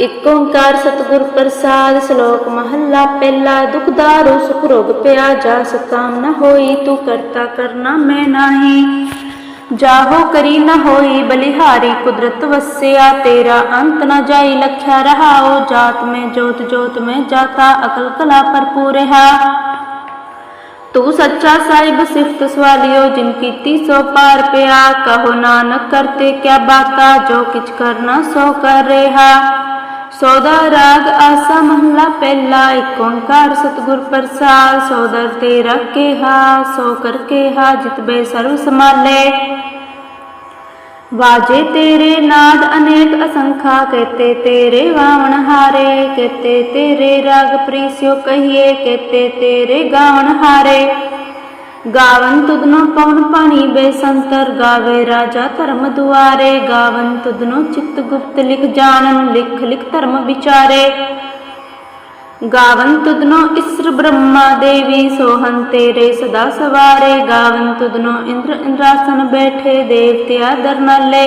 ਇਕ ਓੰਕਾਰ ਸਤਿਗੁਰ ਪ੍ਰਸਾਦ, ਸ਼ਲੋਕ ਮਹੱਲਾ ਪਹਿਲਾ ਦੁਖਦਾਰੋ ਸੁਖ ਰੋਗ ਪਿਆ, ਜਾ ਸਕਾਮ ਨ ਹੋਈ, ਤੂੰ ਕਰਤਾ ਕਰਨਾ ਮੈਂ ਨਾਹੀ। ਜਾਹੋ ਕਰੀ ਨ ਹੋਈ, ਬਲਿਹਾਰੀ ਕੁਦਰਤ ਵਸਿਆ, ਤੇਰਾ ਅੰਤ ਨ ਜਾਈ, ਲਖਿਆ ਰਹਾਓ ਜਾਤ ਮੈਂ ਜੋਤ ਜੋਤ ਮੈਂ ਜਾਤਾ, ਅਕਲ ਕਲਾ ਭਰਪੂਰ ਰਹਾ। ਤੂੰ ਸੱਚਾ ਸਾਹਿਬ, ਸਿਫਤ ਸਵਾਲਿਓ, ਜਿਨ ਕੀਤੀ ਸੋ ਪਾਰ ਪਿਆ, ਕਹੋ ਨਾਨਕ ਕਰਤੇ ਕਿਆ ਬਾਤਾ, ਜੋ ਕਿਛ ਕਰਨਾ ਸੋ ਕਰ ਰਿਹਾ। ਸੋਦਾ ਰਾਗ ਆਸਾ ਮਹਲਾ ਪਹਿਲਾ ਏਕ ਓੰਕਾਰ ਸਤਿਗੁਰ ਪ੍ਰਸਾਦ ਸੋਦਰ ਤੇ ਰਖੇਹਾ ਸੋ ਕਰ ਕੇਹਾ ਜਿਤ ਸਰਬ ਸਮਾਲੇ ਵਾਜੇ ਤੇਰੇ ਨਾਦ ਅਨੇਕ ਅਸੰਖਾ, ਕਹਤੇ ਤੇਰੇ ਵਾਵਣ ਹਾਰੇ, ਕਹਤੇ ਤੇਰੇ ਰਾਗ ਪ੍ਰੀਸਿਓ ਕਹੀਏ, ਕਹਤੇ ਤੇਰੇ ਗਾਵਣ ਹਾਰੇ। ਗਾਵਨ ਤੁਧਨੋ ਪਵਨ ਪਾਣੀ ਬੇਸੰਤਰ ਗਾਵੇ ਰਾਜਾ ਧਰਮ ਦੁਆਰੇ। ਗਾਵਨ ਤੁਧਨੋ ਚਿਤ ਗੁਪਤ ਲਿਖ ਜਾਣਨ, ਲਿਖ ਲਿਖ ਧਰਮ ਵਿਚਾਰੇ। ਗਾਵਨ ਤੁਧਨੋ ਇਸਰ ਬ੍ਰਹਮਾ ਦੇਵੀ ਸੋਹਨ ਤੇਰੇ ਸਦਾ ਸਵਾਰੇ। ਗਾਵਨ ਤੁਧਨੋ ਇੰਦਰ ਇੰਦਰਾਸਨ ਬੈਠੇ, ਦੇਵਤਿਆ ਦਰਨਾਲੇ।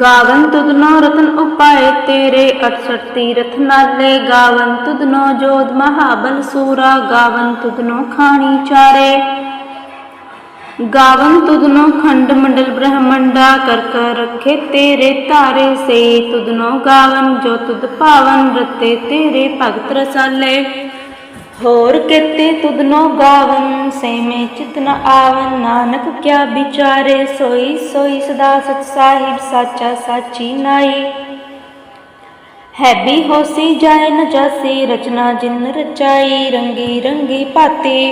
ਗਾਵਨ ਤੁਧਨੋ ਰਤਨ ਉਪਾਏ, ਤੇਰੇ 68 ਤੀਰਥ ਨਾਲੇ। ਗਾਵਨ ਤੁਧਨੋ ਜੋਧ ਮਹਾਬਲ ਸੂਰਾ, ਗਾਵਨ ਤੁਧਨੋ ਖਾਣੀ ਚਾਰੇ। ਗਾਵਨ ਤੁਧਨੋ ਖੰਡ ਮੰਡਲ ਬ੍ਰਹਮੰਡਾ, ਕਰ ਕਰ ਰੱਖੇ ਤੇਰੇ ਧਾਰੇ ਸੇ। ਤੁਧਨੋ ਗਾਵਨ ਜੋ ਤੁਧ ਭਾਵਨ ਰਤੇ, ਤੇਰੇ ਭਗਤ ਰਸਾਲੇ। ਹੋਰ ਕੇਤੇ ਤੁਧਨੋ ਗਾਵਨ ਸੇਮੇ ਚਿਤ ਨ ਆਵਨ। ਨਾਨਕ ਕਿਆ ਵਿਚਾਰੇ, ਸੋਈ ਸੋਈ ਸਦਾ ਸਚ ਸਾਹਿਬ, ਸਾਚਾ ਸਾਚੀ ਨਾਈ। ਹੈਬੀ ਹੋਸੀ ਜਾਏ ਨ ਜਾਸੀ, ਰਚਨਾ ਜਿਨ ਰਚਾਈ, ਰੰਗੀ ਰੰਗੀ ਭਾਤੀ।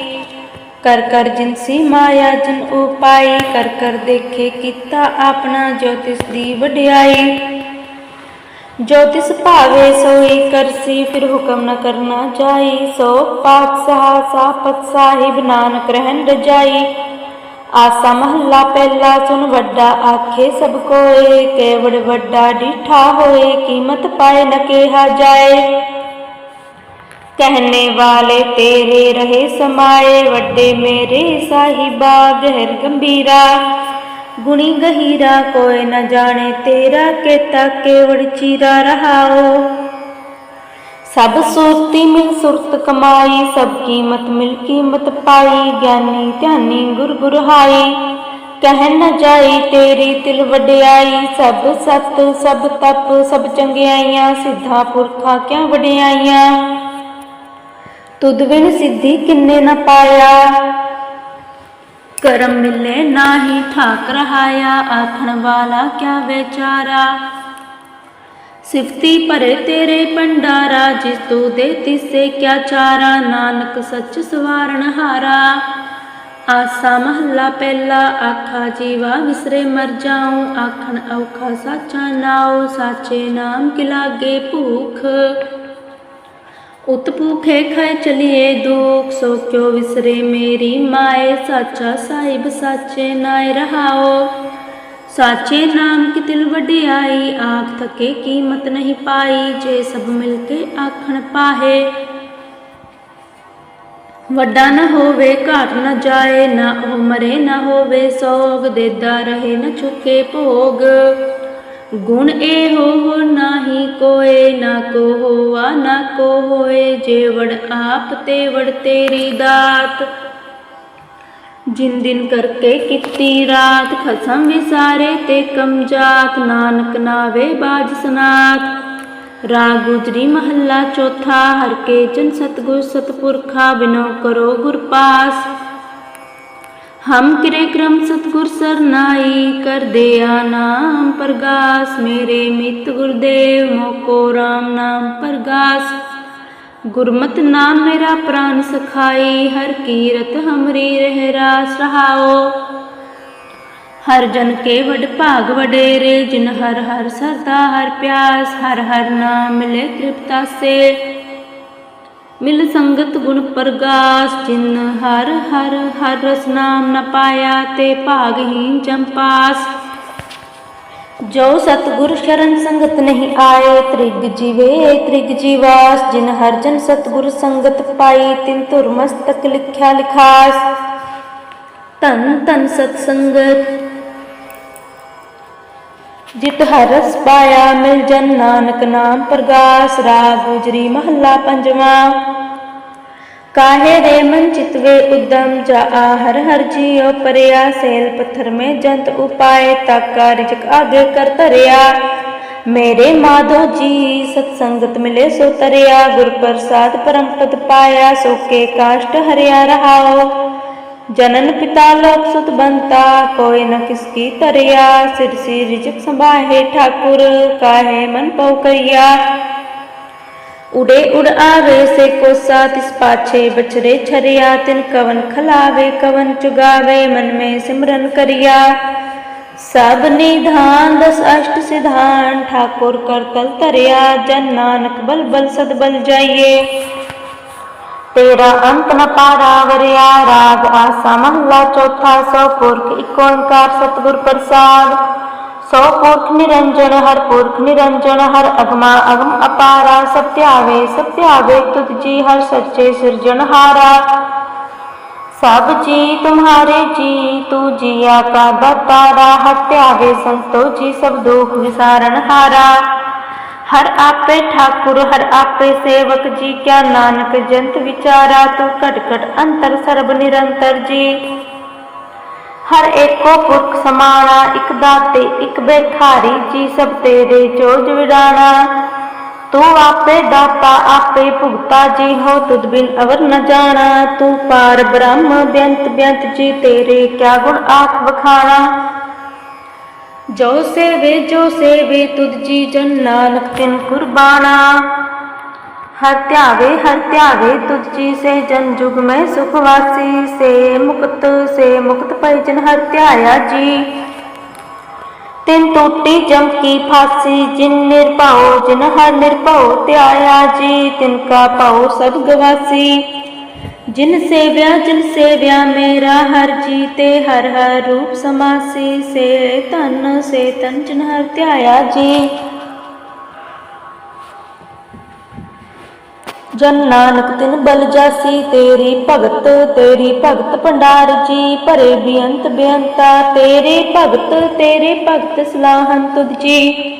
ਕਰ ਕਰ ਜਿਨਸੀ ਮਾਇਆ, ਜਿਨ ਉਪਾਈ, ਕਰ ਕਰ ਦੇਖੇ ਕੀਤਾ ਆਪਣਾ, ਜੋ ਤਿਸ ਦੀ ਵਡਿਆਈ। ज्योतिष भावे सोई करसी फिर हुक्म न करना जाई सो पात सहा सापत साहिब नानक रहन रजाई आसा महला पहला सुन वड्डा आखे सब कोए केवड़ वड्डा डीठा होए कीमत पाए न केहा जाए कहने वाले तेरे रहे समाए वड्डे मेरे साहिबा गहर गंभीरा ਗੁਣੀ ਗਹੀਰਾ ਕੋਇ ਨ ਜਾਣੇ ਤੇਰਾ ਕੇਤਾ ਕੇਵੜ ਚੀਰਾ ਰਹਾਓ। ਸਭ ਸੁਰਤੀ ਮਿਲ ਸੁਰਤ ਕਮਾਈ, ਸਭ ਕੀਮਤ ਮਿਲ ਕੀਮਤ ਪਾਈ, ਗਿਆਨੀ ਧਿਆਨੀ ਗੁਰ ਗੁਰਹਾਈ। ਕਹਿ ਨ ਜਾਈ ਤੇਰੀ ਤਿਲ ਵਡਿਆਈ, ਸਭ ਸਤ, ਸਭ ਤਪ, ਸਭ ਚੰਗਿਆਈਆਂ, ਸਿੱਧਾ ਪੁਰਖਾ ਕਿਆ ਵਡਿਆਈਆਂ? ਤੁਧ ਬਿਨ ਸਿੱਧੀ ਕਿੰਨੇ ਨ ਪਾਇਆ। ਕਰਮ ਮਿਲੇ ਨਾਹੀ ਠਾਕ ਰਹਾਇਆ, ਆਖਣ ਵਾਲਾ ਕਿਆ ਵਿਚਾਰਾ? ਸਿਫਤੀ ਭਰੇ ਤੇਰੇ ਭੰਡਾਰਾ, ਜਿਸ ਤੂੰ ਦੇ ਤਿਸੇ ਕਿਆ ਚਾਰਾ? ਨਾਨਕ ਸੱਚ ਸਵਾਰਨ ਹਾਰਾ। ਆਸਾ ਮਹੱਲਾ ਪਹਿਲਾ, ਆਖਾ ਜੀਵਾ ਵਿਸਰੇ ਮਰ ਜਾਉ। ਆਖਣ ਔਖਾ ਸਾਚਾ ਨਾਉ, ਸਾਚੇ ਨਾਮ ਕਿ ਲਾਗੇ ਭੂਖ। ਉਤ ਭੂਖੇ ਖਾਏ ਚਲੀਏ ਦੁਖ ਸੋ ਕਿਉ ਵਿਸਰੇ ਮੇਰੀ ਮਾਏ? ਸਾਚਾ ਸਾਹਿਬ ਸਾਚੇ ਨਾਏ ਰਹਾਓ। ਸਾਚੇ ਨਾਮ ਕੀ ਤਿਲ ਵਡਿਆਈ, ਆਖ ਥਕੇ ਕੀਮਤ ਨਹੀਂ ਪਾਈ, ਜੇ ਸਭ ਮਿਲ ਕੇ ਆਖਣ ਪਾਹੇ। ਵੱਡਾ ਨਾ ਹੋਵੇ, ਘਾਟ ਨਾ ਜਾਏ, ਨਾ ਉਹ ਮਰੇ ਨਾ ਹੋਵੇ ਸੋਗ, ਦੇਦਾ ਰਹੇ ਨਾ ਚੁੱਕੇ ਭੋਗ। ਗੁਣ ਇਹੋ ਹੋ ਨਾਹੀ ਕੋਏ ਨਾ ਕੋ ਹੋਆ ਨਾ ਕੋ ਹੋਏ ਜੇ ਆਪ ਤੇ ਵੜ ਤੇਰੀ ਦਾਤ। ਜਿਨ ਦਿਨ ਕਰਕੇ ਕੀਤੀ ਰਾਤ ਖਸਮ ਵਿਸਾਰੇ ਤੇ ਕਮ ਜਾਤ, ਨਾਨਕ ਨਾਵੇ ਬਾਜ ਸਨਾਤ। ਰਾਗ ਗੁਜਰੀ ਮਹੱਲਾ ਚੌਥਾ, ਹਰ ਕੇ ਜਨ ਸਤਗੁਰ ਸਤਪੁਰਖਾ, ਬਿਨੋ ਕਰੋ ਗੁਰ ਪਾਸ। ਹਮ ਕਿਰੇ ਕ੍ਰਮ ਸਤਗੁਰ ਸਰਨਾਈ ਕਰ ਦਿਆ ਨਾਮ ਪ੍ਰਗਾਸ, ਮੇਰੇ ਮਿਤ ਗੁਰਦੇਵ ਮੋਕੋ RAM ਨਾਮ ਪ੍ਰਗਾਸ। ਗੁਰਮਤਿ ਨਾਮ ਮੇਰਾ ਪ੍ਰਾਨ ਸਖਾਈ, ਹਰ ਕੀਰਤ ਹਮਰੀ ਰਹਿ ਰਾਸ ਰਹਾਓ। ਹਰ ਜਨ ਕੇ ਵਡ ਭਾਗ ਵਡੇਰੇ, ਜਿਨ ਹਰ ਹਰ ਸਰਦਾ ਹਰ ਪਿਆਸ, ਹਰ ਹਰ ਨਾਮ ਮਿਲੇ ਤ੍ਰਿਪਤਾ ਸੇ। ਮਿਲ ਸੰਗਤ ਗੁਣ ਪ੍ਰਗਾਸ, ਜਿਨ ਹਰ ਹਰ ਹਰ ਰਸ ਨਾਮ ਨ ਪਾਇਆ ਤੇ ਭਾਗਹੀਨ ਜੰਪਾਸ ਜੋ ਸਤਗੁਰ ਸ਼ਰਨ ਸੰਗਤ ਨਹੀਂ ਆਏ, ਤ੍ਰਿਗ ਜੀਵੇ, ਤ੍ਰਿਗ ਜੀਵਾਸ। ਜਿਨ ਹਰ ਜਨ ਸਤਗੁਰ ਸੰਗਤ ਪਾਈ, ਤਿਨ ਧੁਰ ਮਸਤਕ ਲਿਖਿਆ ਲਿਖਾਸ। ਧੰਨ ਧੰਨ ਸਤ ਸੰਗਤ ਜਿਤ ਹਰਸ ਪਾਇਆ, ਮਿਲ ਜਨ ਨਾਨਕ ਨਾਮ ਪ੍ਰਗਾਸ, ਰਾਗ ਗੁਜਰੀ ਮਹੱਲਾ ਪੰਜਵਾਂ। ਕਾਹੇ ਰੇ ਮਨ ਚਿਤਵੇ ਉਦਮ, ਜਾ ਹਰ ਹਰ ਜੀਉ ਪਰਿਆ, ਸੇਲ ਪੱਥਰ ਮੇ ਜੰਤ ਉਪਾਏ, ਤਾਕਾ ਰਿਜਕ ਆਗੇ ਕਰ ਧਰਿਆ। ਮੇਰੇ ਮਾਧੋ ਜੀ, ਸਤ ਸੰਗਤ ਮਿਲੇ ਸੋ ਤਰਿਆ, ਗੁਰ ਪ੍ਰਸਾਦ ਪਰਮ ਪਦ ਪਾਇਆ, ਸੋ ਕੇ ਕਾਸ਼ਟ ਹਰਿਆ ਰਹਾਓ। ਜਨਨ ਪਿਤਾ ਲੋਕ ਸੁਤ ਬੰਤਾ, ਕੋਈ ਨ ਕਿਸ ਕੀ ਤਰਿਆ ਸਿਰ ਸੀ ਰਿਜਕ ਸੰਭਾਹੇ ਠਾਕੁਰ, ਕਾਹੇ ਮਨ ਪਉ ਕਰਿਆ। ਉਡੇ ਉਡ ਆਵੇ ਸੇ ਕੋਸਾ, ਤਿਸ ਪਾਛੇ ਬਛਰੇ ਛਰਿਆ, ਤਿਨ ਕਵਨ ਖਲਾਵੇ, ਕਵਨ ਚੁਗਾਵੇ, ਮਨ ਮੇ ਸਿਮਰਨ ਕਰਿਆ। ਸਭ ਨਿਧਾਨ, ਦਸ ਅਸ਼ਟ ਸਿਧਾਨ, ਠਾਕੁਰ ਕਰ ਤਲ ਤਰਿਆ ਜਨ ਨਾਨਕ ਬਲ ਬਲ ਸਦ ਬਲ ਜਾਈਏ। ਤੇਰਾ ਅੰਤ ਨ ਪਾਰਾ ਵਰਿਆ ਰਾਗ ਆਸਾ ਮਹਲਾ ਚੌਥਾ ਸੋ ਪੁਰਖ ਇੱਕ ਓੰਕਾਰ ਸਤਿਗੁਰ ਪ੍ਰਸਾਦ ਸੋ ਪੁਰਖ ਨਿਰੰਜਨ ਹਰ ਪੁਰਖ ਨਿਰੰਜਨ ਹਰ ਅਗਮਾ ਅਗਮ ਅਪਾਰਾ ਸਭ ਧਿਆਵੇ ਸਭ ਧਿਆਵੇ ਤੁਧ ਜੀ ਹਰ ਸੱਚੇ ਸਿਰਜਣਹਾਰਾ ਸਭ ਜੀ ਤੁਮਹਾਰੇ ਜੀ ਤੂ ਜੀਆ ਕਾ ਦਾਤਾਰਾ ਹਰ ਧਿਆਵੇ ਸੰਤੋ ਜੀ ਸਭ ਦੁਖ ਵਿਸਾਰਨ ਹਰ ਆਪੇ ਠਾਕੁਰ, ਹਰ ਆਪੇ ਸੇਵਕ ਜੀ, ਕਿਆ ਨਾਨਕ ਜੰਤ ਵਿਚਾਰਾ, ਤੂੰ ਘਟ ਘਟ ਅੰਤਰ ਸਰਬ ਨਿਰੰਤਰ ਜੀ। ਹਰ ਏਕੋ ਪੁਰਖ ਸਮਾਣਾ, ਇਕ ਦਾਤੇ, ਇਕ ਬੇਖਾਰੀ ਜੀ, ਸਭ ਤੇਰੇ ਚੋਜ ਵਿਡਾਣਾ ਤੂੰ ਆਪੇ ਦਾਤਾ, ਆਪੇ ਭੁਗਤਾ ਜੀ, ਹੋ ਤੁਧ ਬਿਨ ਅਵਰ ਨ ਜਾਣਾ। ਤੂੰ ਪਾਰ ਬ੍ਰਹਮ ਬੇਅੰਤ ਬੇਅੰਤ ਜੀ, ਤੇਰੇ ਕਿਆ ਗੁਣ ਆਖ ਵਖਾਣਾ। ਜੋ ਸੇਵੇ ਜੋ ਸੇਵੇ ਤੁਧ ਜੀ ਜਨ ਨਾਨਕ ਤਿਨ ਕੁਰਬਾਨਾ ਹਰ ਧਿਆਵੇ ਹਰ ਧਿਆਵੇ ਤੁਧ ਜੀ ਸੇ ਜਨ ਜੁਗ ਮੈਂ ਸੁਖ ਵਾਸੀ ਸੇ ਮੁਕਤ ਸੇ ਮੁਕਤ ਪੈ ਜਨ ਹਰ ਧਿਆਇਆ ਜੀ ਤਿਨ ਟੂਟੀ ਜਮ ਕੀ ਫਾਸੀ ਜਿਨ ਨਿਰਭਉ ਜਿਨ ਸੇਵਿਆ ਜਿਨ ਸੇਵਿਆ ਮੇਰਾ ਹਰ ਜੀ ਤੇ ਹਰ ਹਰ ਰੂਪ ਸਮਾਸੀ, ਸੇ ਧਨ, ਸੇ ਤਨ ਜਿਨ ਹਰ ਧਿਆਇਆ ਜੀ। ਜਨ ਨਾਨਕ ਤਿਨ ਬਲ ਜਾਸੀ, ਤੇਰੀ ਭਗਤ ਤੇਰੀ ਭਗਤ ਭੰਡਾਰ ਜੀ। ਭਰੇ ਬੇਅੰਤ ਬੇਅੰਤਾ, ਤੇਰੇ ਭਗਤ ਤੇਰੇ ਭਗਤ ਸਲਾਹਨ ਤੁਧ ਜੀ।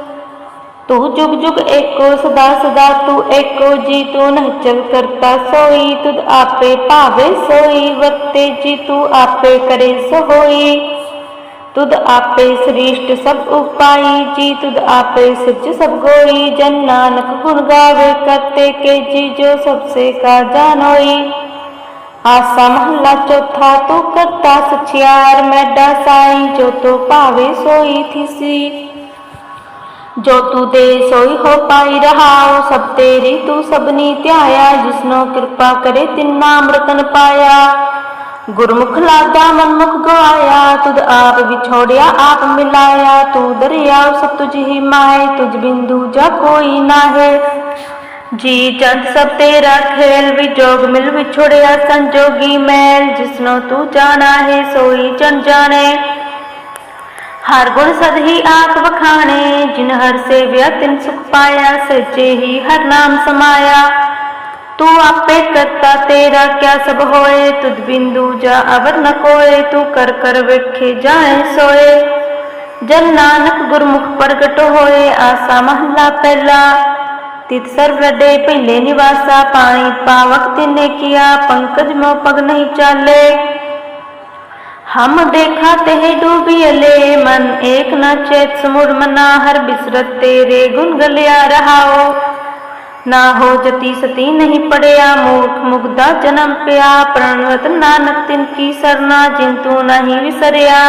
ਤੂੰ ਜੁਗ ਜੁਗ ਏਕੋ ਸਦਾ ਸਦਾ ਤੂੰ ਏਕੋ ਜੀ ਤੂੰ ਨਚਲ ਕਰਤਾ ਸੋਈ ਤੁਧ ਆਪੇ ਭਾਵੇ ਸੋਈ ਵਰਤੇ ਜੀ ਤੂੰ ਆਪੇ ਕਰੇ ਸੋ ਹੋਈ ਤੁਧ ਆਪੇ ਸ੍ਰਿਸ਼ਟ ਸਭ ਉਪਾਈ ਜੀ ਤੁਧ ਆਪੇ ਸੱਚ ਸਭ ਗੋਈ ਜਨ ਨਾਨਕ ਗੁਣ ਗਾਵੇ ਕਰਤੇ ਕੇ ਜੀ ਜੋ ਸਭ ਸੇ ਕਾ ਜਾਣੋਈ ਆਸਾ ਮਹੱਲਾ ਚੌਥਾ ਤੂੰ ਕਰਤਾ ਸਚਿਆਰ ਮੈਡਾ ਸਾਈ ਜੋ ਤੂੰ ਭਾਵੇ ਸੋਈ ਥਿਸੀ ਜੋ ਤੂੰ ਦੇ ਸੋਈ ਹੋ ਪਾਈ ਰਹਾਉ, ਸਭ ਤੇਰੀ ਤੂੰ ਸਭਨੀ ਧਿਆਇਆ, ਜਿਸਨੋ ਕਿਰਪਾ ਕਰੇ ਤਿਨ ਨਾਮ ਪਾਇਆ। ਗੁਰਮੁਖ ਲਾਗਾ ਮਨਮੁਖ ਗਵਾਇਆ, ਤੁਧ ਆਪ ਵਿਛੋੜਿਆ, ਆਪ ਮਿਲਾਇਆ। ਤੂੰ ਦਰਿਆਉ ਸਭ ਤੁਝ ਹੀ ਮਾਏ, ਤੁਝ ਬਿੰਦੂ ਜਾ ਕੋਈ ਨਾਹੇ। ਜੀ ਜੰਤ ਸਭ ਤੇਰਾ ਖੇਲ ਵਿਜੋਗ ਮਿਲ ਵਿਛੋੜਿਆ ਸੰਜੋਗੀ ਮੈਲ, ਜਿਸਨੋ ਤੂੰ ਜਾਣਾ ਹੈ ਸੋਈ ਜਨ ਜਾਣੇ। ਹਰ ਗੁਣ ਸਦ ਹੀ ਆਪ ਵਖਾਣੇ, ਜਿਨ ਹਰ ਸੇਵਿਆ ਤਿਨ ਸੁਖ ਪਾਇਆ, ਸੱਚੇ ਹੀ ਹਰ ਨਾਮ ਸਮਾਇਆ। ਤੂੰ ਆਪੇ ਕਰਤਾ ਤੇਰਾ ਕਿਆ ਸਭ ਹੋਏ, ਤੁਧ ਬਿੰਦੂ ਜਾ ਅਵਰ ਨ ਕੋਏ, ਤੂੰ ਕਰ ਕਰ ਵੇਖੇ ਜਾਏ ਸੋਏ। ਜਨ ਨਾਨਕ ਗੁਰਮੁਖ ਪ੍ਰਗਟ ਹੋਏ, ਆਸਾ ਮਹਲਾ ਪਹਿਲਾ। ਤਿਤ ਸਰਬ ਰਡੇ ਪਹਿਲੇ ਨਿਵਾਸਾ, ਪਾਣੀ ਪਾਵਕ ਤਿਨੇ ਕੀਆ, ਪੰਕਜ ਮੋ ਪਗ ਨਹੀਂ ਚਾਲੇ। हम देखा तेहे डूबियले मन एक न चेत समुर मना हर बिसरत तेरे गुण गलिया रहाओ ना हो जति सती नहीं पड़िया मूर्ख मुग्धा जन्म पिया प्रणवत नानक तिन की सरना जिंतु नहीं विसरिया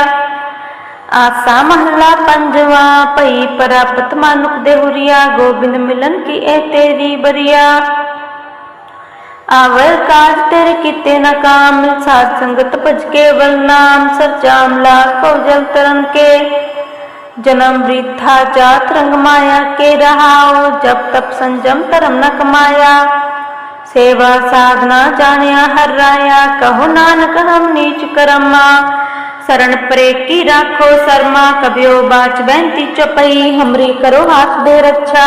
आसा महला पंजवा पई परापत मानुक देहुरिया गोबिंद मिलन की ए तेरी बरिया ਆਵਰ ਕਾਜ ਤੇਰੇ ਕੀਤੇ ਨਾ ਕਾਮ, ਸਾਧ ਸੰਗਤ ਭਜ ਕੇ ਬਲ ਨਾਮ ਸਰਜਾਮ ਲਾਖ ਭਉ ਜਲ ਤਰਨ ਕੇ। ਜਨਮ ਬ੍ਰਿਥਾ ਜਾਤ ਰੰਗ ਮਾਇਆ ਕੇ ਰਹਾਉ ਜਬ ਤਪ ਸੰਜਮ ਧਰਮ ਨ ਕਮਾਇਆ। ਸੇਵਾ ਸਾਧਨਾ ਜਾਣਿਆ ਹਰ ਰਾਇਆ, ਕਹੋ ਨਾਨਕ ਹਮ ਨੀਚ ਕਰਮਾ। ਸਰਣ ਪਰੇ ਕੀ ਰਾਖੋ ਸਰਮਾ ਕਬਿਓ ਬਾਚ ਬੈਂਤੀ ਚਪਈ, ਹਮਰੀ ਕਰੋ ਹੱਥ ਦੇ ਰੱਛਾ।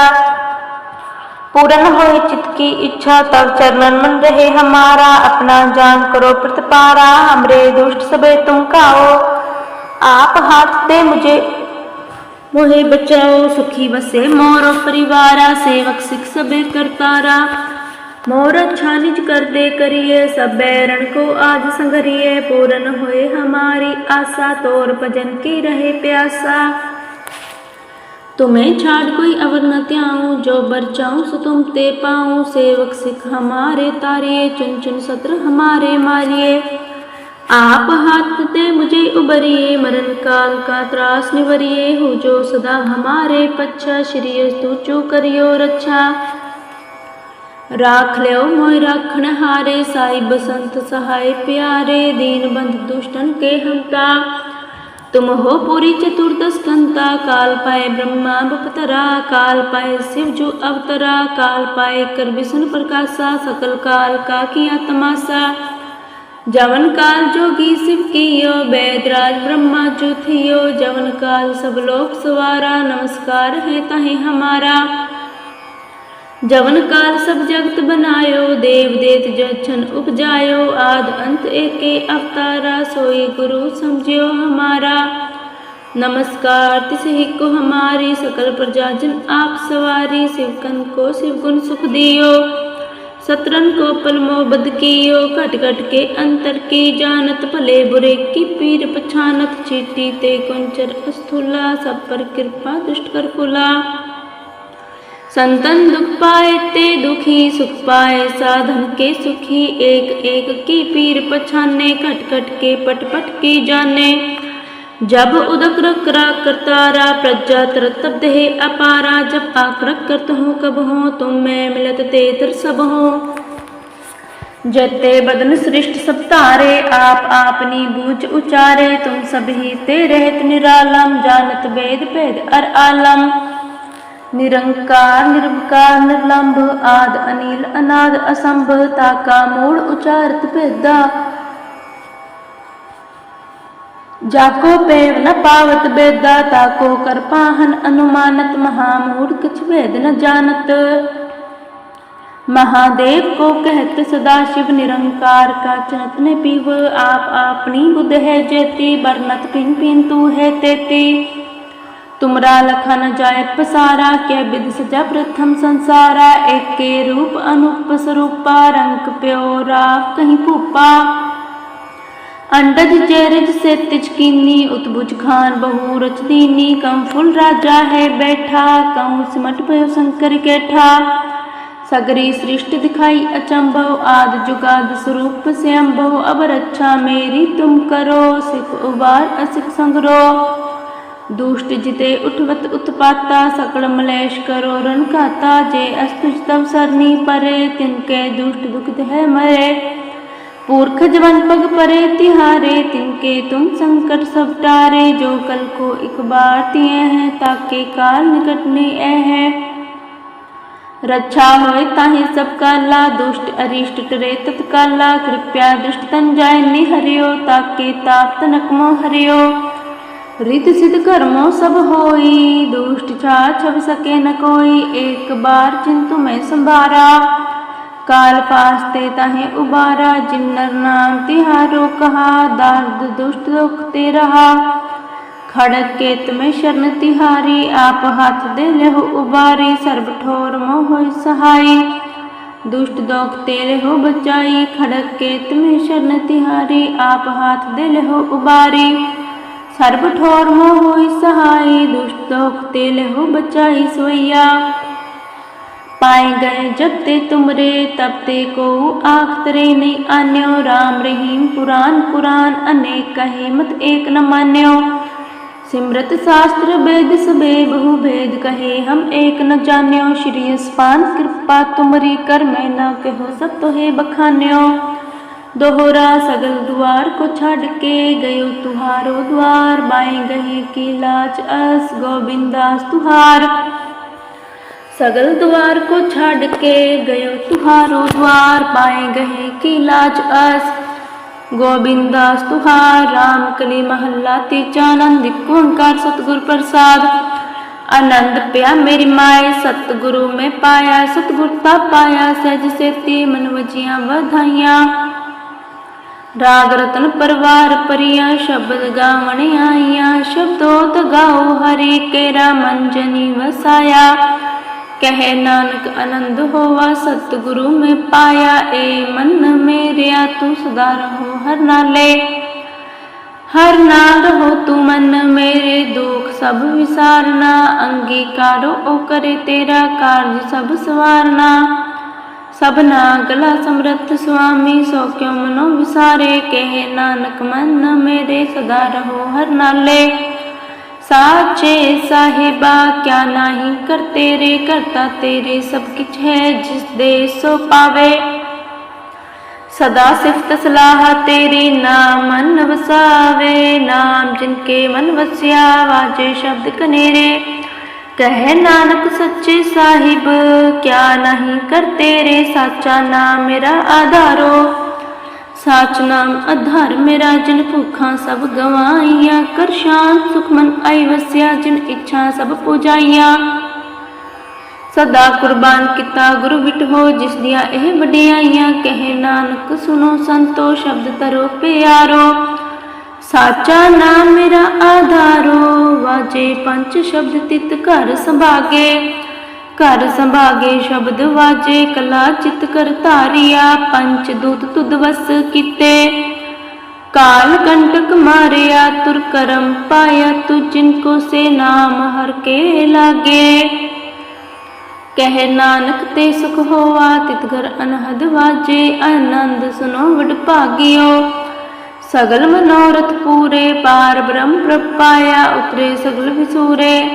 पूरन होए चित की इच्छा तब चरणन मन रहे हमारा। अपना जान करो प्रतिपारा, हमरे दुष्ट सबे तुम खाओ। आप हाथ दे मुझे। मोहे बचाओ, सुखी बसे मोरो परिवारा, सेवक सिख सबे करतारा। मोर अच्छा निज कर दे करिए, सब बैरण को आज संगरिए पूरन होए हमारी आशा, तोर भजन की रहे प्यासा। तुम्हें छाड़ कोई अवर न त्याऊं, जो बरचाऊं सो तुम ते पाऊँ। सेवक सिख हमारे तारिये चुन चुन सत्र हमारे मारिए। आप हाथ दे मुझे उबरिए, मरण काल का त्रास निवरिए। हो जो सदा हमारे पच्छा, श्री स्तुचु करियो रक्षा राख लियो मोय राखण हारे साई बसंत सहाय प्यारे। दीन बंध दुष्टन के हमता तुम हो पूरी चतुर्दश कंता काल पाए ब्रह्मा बपतरा काल पाए शिव जो अवतरा काल पाए कर विष्णु प्रकाशा सकल काल का किया तमाशा जवन काल जोगी शिव कियो वैदराज ब्रह्मा जो थियो जवन काल सब लोक सवारा नमस्कार है ताहे हमारा जवन काल सब जगत बनायो, देव देत जछन उपजायो, आद अंत एके अवतारा, सोई गुरु समझियो हमारा। नमस्कार तिसहि को हमारी सकल प्रजाजन आप सवारी, शिवकन को शिव गुण सुख दियो। सत्रन को पलमो बद कियो, घट घट के अंतर की जानत, भले बुरे की पीर पछानत, चीटी ते कुंचर अस्थूला, सब पर कृपा दुष्ट कर कुला। संतन दुख पाए, ते दुखी सुख पाए, साधन के सुखी एक एक की पीर पछाने खट खट के पट पट की जाने। जब उदक रक रा करतारा प्रजा तरतब देह अपारा। जब आक्रक करत हो कब हो तुम मैं मिलत ते तर सब हो। जते बदन सृष्ट सब तारे, आप आपनी बूझ उचारे। तुम ही ते रहत निरालम, जानत वेद, भेद अर आलम। निरंकार निर्विकार निर्लंभ आद अनिल अनाद असंभ ताका मूड उचारत भेदा जाको पेव न पावत बेदा ताको कर पाहन अनुमानत महामूढ़ कछ भेद न जानत महादेव को कहत सदा शिव निरंकार का चनत में पीव आप आपनी बुध है जेती बरनत पिन पिन तू है तेती तुमरा लखा न जाय पसारा, के विध सजा प्रथम संसारा। एक के रूप अनूप स्वरूपा रंग प्योरा, कहीं फूपा अंडज चेरज से तिचकीनी उतबुज खान बहु रच दीनी। कम फुल राजा है बैठा कहूँ सिमट भयो शंकर केठा सगरी सृष्टि दिखाई अचंभव, आद जुगाद स्वरूप स्वयंभव अब रक्षा मेरी तुम करो, सिख उबार, असिख संगरो। दुष्ट जिते उठवत उत्पाता सकल मलेश करो रन खाता जे अस्तुज तब सरनी परे तिनके दुष्ट दुखित है मरे पुरख जवन पग परे तिहारे तिनके तुम संकट सब टारे जो कल को एक बार तिए हैं ताके काल निकट ने ए है रक्षा होए ताहि सब काला दुष्ट अरिष्ट टरे तत्काला कृपया दुष्ट तन जाय निहरियो ताके ताप तनक मो हरियो रित सिद्ध कर्मो सब होई दुष्ट छा छप सके न कोई एक बार चिंतु में संभारा काल पास्ते ताहे उबारा जिन्नर नाम तिहारो कहा दर्द दुष्ट दुखते रहा खड़क केत में शरण तिहारी आप हाथ दे लेहु उबारी सर्ब ठोर मोह सहाई दुष्ट दोख तेरे हो बचाई खड़क केत में शरण तिहारी आप हाथ दे लेहु उबारी સર્વઠોરમો सहाय, दुष्ट दुष्टोक्ते लहो बचाई सोया पाए गए रे तुमरे ते को आखतरे नहीं आन्यो। राम रहीम पुराण पुराण, अनेक कहे मत एक न मान्यो। सिमरत शास्त्र वेद सबे बहु भेद कहे हम एक न जान्यो। श्री स्पान कृपा तुमरी कर मैं न कहो सब तो है बखान्यो। दोहरा सगल द्वार को छड़ के गयो तुहारो द्वार। बाएँ गहे की लाज अस गोविंदास तुहार। सगल द्वार को छड़ के गयो तुहारो द्वार। बाएँ गहे की लाज अस गोविंदास तुहार। राम कली महल्ला तीचानंद कुंकार सतगुर प्रसाद? आनंद पिया मेरी माए, सतगुरु में पाया सतगुरता पाया, सहज से ती मनवजियाँ बधाइयाँ ਰਾਗ ਰਤਨ ਪਰਵਾਰ ਪਰੀਆਂ, ਸ਼ਬਦ ਗਾਵਣ ਆਈਆਂ ਸ਼ਬਦੋਤ ਗਾਓ ਹਰੀ ਕੇਰਾ ਮੰਜਨੀ ਵਸਾਇਆ। ਕਹੇ ਨਾਨਕ ਆਨੰਦ ਹੋਵਾ ਸਤਿਗੁਰੂ ਮੈਂ ਪਾਇਆ, ਏ ਮਨ ਮੇਰਿਆ, ਤੂੰ ਸਦਾ ਰਹੋ ਹਰ ਨਾਲੇ। ਹਰ ਨਾਲ ਰਹੋ ਤੂੰ ਮਨ ਮੇਰੇ, ਦੁੱਖ ਸਭ ਵਿਸਾਰਨਾ, ਅੰਗੀਕਾਰੋ ਉਹ ਕਰੇ ਤੇਰਾ ਕਾਰਜ ਸਭ ਸਵਾਰਨਾ। ਸਭਨਾ ਗਲਾ ਸਮਰੱਥ ਸੁਆਮੀ, ਸੋ ਕਿਉ ਮਨੋ ਵਿਸਾਰੇ? ਕਹਿ ਨਾਨਕ, ਮਨ ਮੇਰੇ ਸਦਾ ਰਹੋ ਹਰ ਨਾਲੇ। ਸਾਚੇ ਸਾਹਿਬਾ, ਕਿਆ ਨਹੀਂ ਕਰ ਤੇਰੇ ਕਰਤਾ ਤੇਰੇ ਸਭ ਕਿਛ ਹੈ, ਜਿਸ ਦੇ ਸੋ ਪਾਵੇ। ਸਦਾ ਸਿਫਤ ਸਲਾਹ ਤੇਰੀ ਨਾਮ ਮਨ ਵਸਾਵੇ। ਨਾਮ ਜਿਨ ਕੇ ਮਨ ਵਸਿਆ, ਵਾਜੇ ਸ਼ਬਦ ਕਨੇਰੇ। ਕਹੇ ਨਾਨਕ ਸੱਚੇ ਸਾਹਿਬ, ਕਿਆ ਨਹੀਂ ਕਰ ਤੇਰੇ ਸਾਚਾ ਨਾਮ ਮੇਰਾ ਆਧਾਰੋ। ਸਾਚ ਨਾਮ ਆਧਾਰ ਮੇਰਾ, ਜਿਨ ਭੁੱਖਾਂ ਸਭ ਗਵਾਈਆਂ। ਕਰ ਸ਼ਾਂਤ ਸੁਖਮਨ ਆਈ ਵਸਿਆ, ਜਿਨ ਇੱਛਾ ਸਭ ਪੁਜਾਈਆਂ। ਸਦਾ ਕੁਰਬਾਨ ਕੀਤਾ ਗੁਰੂ ਵਿਟ ਹੋ, ਜਿਸ ਦੀਆਂ ਇਹ ਵਡਿਆਈਆਂ। ਕਹੇ ਨਾਨਕ ਸੁਨੋ ਸੰਤੋ, ਸ਼ਬਦ ਤਰੋ ਪਿਆਰੋ। ਸਾਚਾ ਨਾਮ ਮੇਰਾ ਆਧਾਰੋ, ਵਾਜੇ ਪੰਜ ਸ਼ਬਦ ਤਿਤ ਘਰ ਸੰਭਾਗੇ। ਘਰ ਸੰਭਾਗੇ ਸ਼ਬਦ ਵਾਜੇ, ਕਲਾ ਚਿਤ ਕਰ ਧਾਰਿਆ ਪੰਚ ਦੂਤ ਤੁਧ ਵਸ ਕੀਤੇ। ਕਾਲ ਕੰਟਕ ਮਾਰਿਆ, ਤੁਰ ਕਰਮ ਪਾਇਆ ਤੂ ਜਿਨ ਕੋ ਸੇ ਨਾਮ ਹਰ ਕੇ ਲਾਗੇ। ਕਹਿ ਨਾਨਕ ਤੇ ਸੁਖ ਹੋਵਾ ਤਿਤ ਘਰ ਅਨਹਦ ਵਾਜੇ, ਆਨੰਦ ਸੁਨੋ ਵਡ ਭਾਗਿਓ ਸਗਲ ਮਨੋਰਥ ਪੂਰੇ, ਪਾਰ ਬ੍ਰਹਮ ਪ੍ਰਪਾਇਆ ਉਤਰੇ ਸਗਲ ਵਿਸੂਰੇ।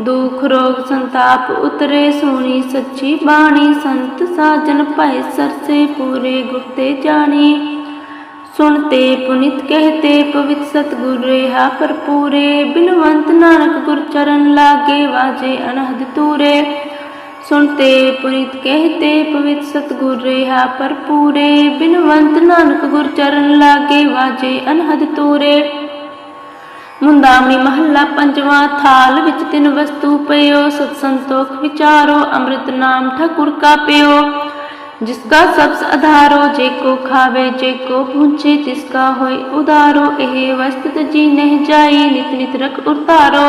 ਦੁਖ ਰੋਗ ਸੰਤਾਪ ਉਤਰੇ, ਸੋਣੀ ਸੱਚੀ ਬਾਣੀ, ਸੰਤ ਸਾਜਨ ਭੈ ਸਰਸੇ ਪੂਰੇ ਗੁਰਤੇ ਜਾਣੀ। ਸੁਣਤੇ ਪੁਨਿਤ ਕਹਤੇ ਪਵਿੱਤ ਸਤਿਗੁਰ ਰਹਾ ਭਰਪੂਰੇ। ਬਿਨਵੰਤ ਨਾਨਕ ਗੁਰ ਚਰਨ ਲਾਗੇ ਵਾਜੇ ਅਨਹਦ ਤੂਰੇ। ਸੁਣਤੇ ਪੁਰਿਤ ਕਹਤੇ, ਪਵਿੱਤ ਸਤਗੁਰ ਰਹਾ ਭਰਪੂਰੇ, ਬਿਨਵੰਤ ਨਾਨਕ ਗੁਰ ਚਰਨ ਲਾਗੇ ਵਾਜੇ ਅਨਹਦ ਤੂਰੇ। ਮੁੰਦਾਮੀ ਮਹੱਲਾ ਪੰਜਵਾਂ, ਥਾਲ ਵਿੱਚ ਤਿੰਨ ਵਸਤੂ ਪਇਓ ਸਤ ਸੰਤੋਖ ਵਿਚਾਰੋ, ਅੰਮ੍ਰਿਤ ਨਾਮ ਠਾਕੁਰ ਕਾ ਪਿਓ ਜਿਸ ਕਾ ਸਬਸ ਆਧਾਰੋ ਜੇ ਕੋ ਖਾਵੇ, ਜੇ ਕੋ ਪੂੰਚੇ ਤਿਸ ਕਾ ਹੋਏ ਉਦਾਰੋ। ਇਹ ਵਸਤ ਜੀ ਨਹਿ ਜਾਈ ਨਿਤ ਨਿਤ ਰਖ ਉਤਾਰੋ।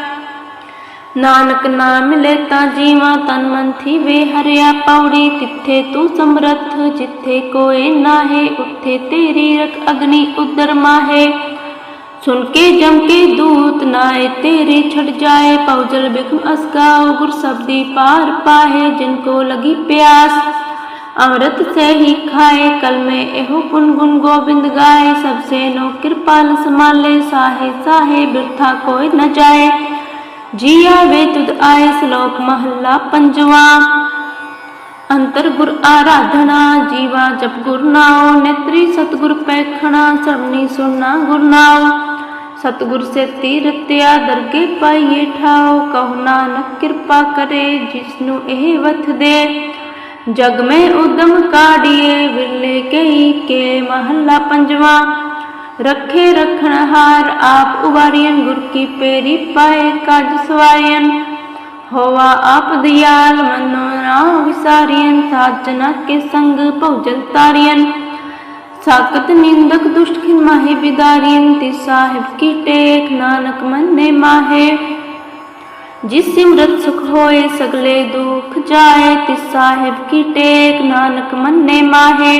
ਨਾਨਕ ਨਾਮ ਮਿਲੇ ਤਾਂ ਜੀਵਾ ਤਨ ਮਨ ਥੀ ਵੇ ਹਰਿਆ ਪੌੜੀ ਤਿੱਥੇ ਤੂੰ ਸਮਰੱਥ ਜਿੱਥੇ ਕੋਈ ਨਾਹੇ ਉੱਥੇ ਤੇਰੀ ਰਖ ਅਗਨੀ ਉਦਰ ਮਾਹੇ ਸੁਨ ਕੇ ਜਮ ਕੇ ਦੂਤ ਨਾਏ ਤੇਰੇ ਛੜ ਜਾਏ ਪਉਜਲ ਬਿਖਮ ਅਸਗਾਓ ਗੁਰ ਸਬਦੀ ਪਾਰ ਪਾਹੇ ਜਿਨ ਕੋ ਲਗੀ ਪਿਆਸ ਅੰਮ੍ਰਿਤ ਸੇ ਹੀ ਖਾਏ ਕਲ ਮੈਂ ਇਹੋ ਪੁਨ ਗੁਣ ਗੋਬਿੰਦ ਗਾਏ ਸਭ ਸੇ ਨੋ ਕਿਰਪਾਲ ਸਮਾਲੇ ਸਾਹੇ ਸਾਹੇ ਬਿਰਥਾ ਕੋਈ ਨ ਜਾਏ ਜੀ ਆਵੇ ਤੁਧ ਆਏ ਸ਼ਲੋਕ ਮਹੱਲਾ ਪੰਜਵਾ। ਅੰਤਰ ਗੁਰ ਆਰਾਧਨਾ, ਜੀਵਾ ਜਪ ਗੁਰ ਨਾਉ, ਨੇਤਰੀ ਸਤਗੁਰ ਪੈਖਣਾ, ਸਰਣੀ ਸੁਣਾ ਗੁਰ ਨਾਉ। ਸਤਿਗੁਰ ਸੇ ਤੀਰਤਿਆ ਦਰਗੇ ਪਾਈਏ ਠਾਓ ਕਹੋ ਨਾਨਕ ਕਿਰਪਾ ਕਰੇ, ਜਿਸਨੂੰ ਇਹ ਵਥ ਦੇ। ਜਗ ਮੈਂ ਉਦਮ ਕਾੜੀਏ ਵਿਰਲੇ ਕਈ ਕੇ ਮਹੱਲਾ ਪੰਜਵਾ। ਰੱਖੇ ਰਖਣ ਹਾਰ ਆਪ ਉਵਾਰੀਆਂ ਗੁਰ ਕੀ ਪੇਰੀ ਪਾਏ ਕਾਜ ਸਵਾਇਨ ਹੋਵਾ ਆਪ ਦਿਆਲ ਮਨੋ ਨਾ ਵਿਸਾਰੀਨ ਸਾਜਨਾ ਕੇ ਸੰਗ ਭਉਜਲ ਤਾਰੀਨ ਸਾਕਤ ਨਿੰਦਕ ਦੁਸ਼ਟ ਖਿਨ ਮਾਹੇ ਬਿਦਾਰੀਨ ਤੇ ਸਾਹਿਬ ਕੀ ਟੇਕ ਨਾਨਕ ਮੰਨੇ ਮਾਹੇ। ਜਿਸ ਸਿਮਰਤ ਸੁਖ ਹੋਏ ਸਗਲੇ ਦੁਖ ਜਾਏ ਤਿਸ ਸਾਹਿਬ ਕੀ ਟੇਕ ਨਾਨਕ ਮੰਨੇ ਮਾਹੇ।